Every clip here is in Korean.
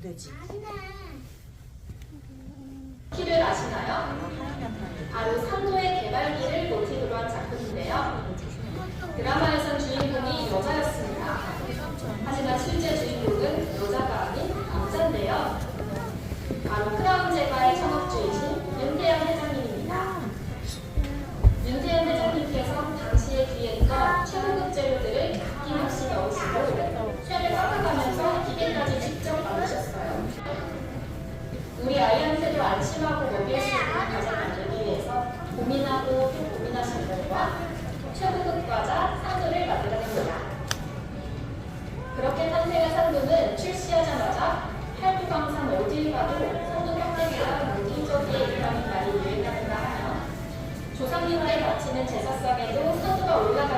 되지. 키를 아시나요? 바로 산도의 개발기를 모티브로 한 작품인데요. 드라마에 대사성에도 산소가 올라가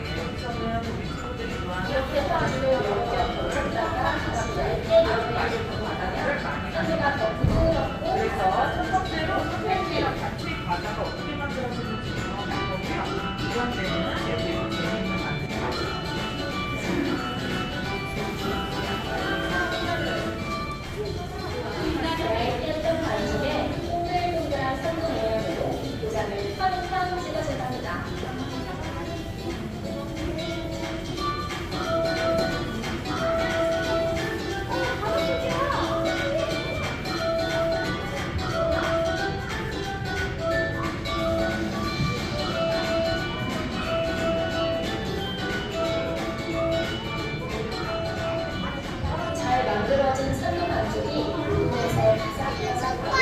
그래서 첫 번째로 소세지랑 같이 과자가 어떻게 만들어지는지 경험해보고요. 두 번째는 Bye.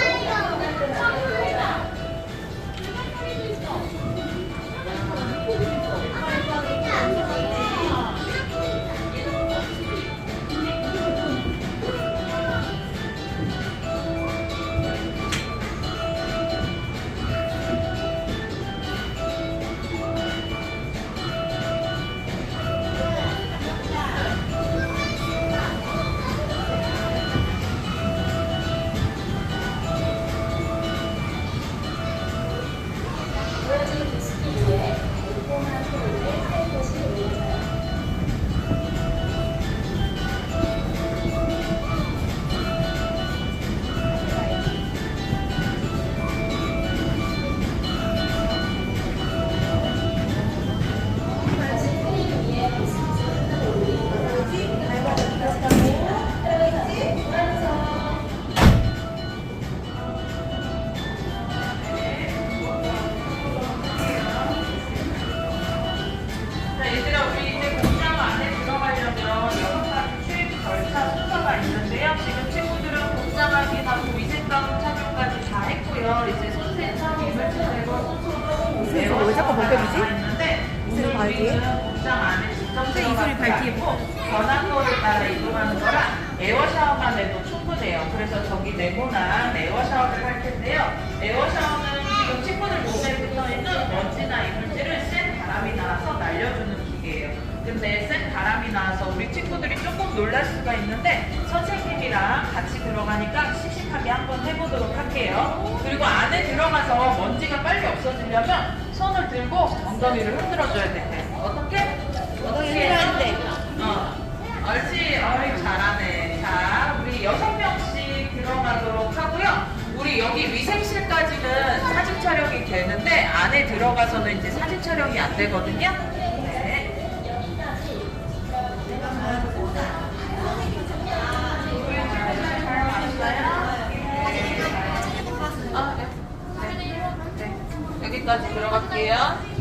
뒤에? 근데 이불이 발 뒤에 뭐? 변한 거를 따라 이동하는 거라 에어샤워만 해도 충분해요. 그래서 저기 네모나 에어샤워를 할 텐데요. 에어샤워는 지금 친구들 몸에 붙어 있는 먼지나 이물질을 센 바람이 나와서 날려주는 기계예요. 근데 센 바람이 나와서 우리 친구들이 조금 놀랄 수가 있는데 선생님이랑 같이 들어가니까 씩씩하게 한번 해보도록 할게요. 그리고 안에 들어가서 먼지가 빨리 없어지려면 손을 들고 엉덩이를 흔들어줘야 돼요. 어떻게? 어떻게 해야 돼? 어. 얼지, 어이, 잘하네. 자, 우리 여섯 명씩 들어가도록 하고요. 우리 여기 위생실까지는 사진 촬영이 되는데, 안에 들어가서는 이제 사진 촬영이 안 되거든요. 네. 아, 네. 네. 여기까지 들어갈게요.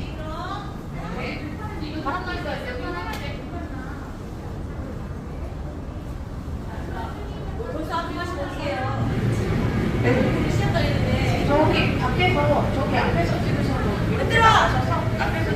네. 네. 저기 밖에서 저기 앞에서 찍으셔도 이렇게 나가셔서 앞에서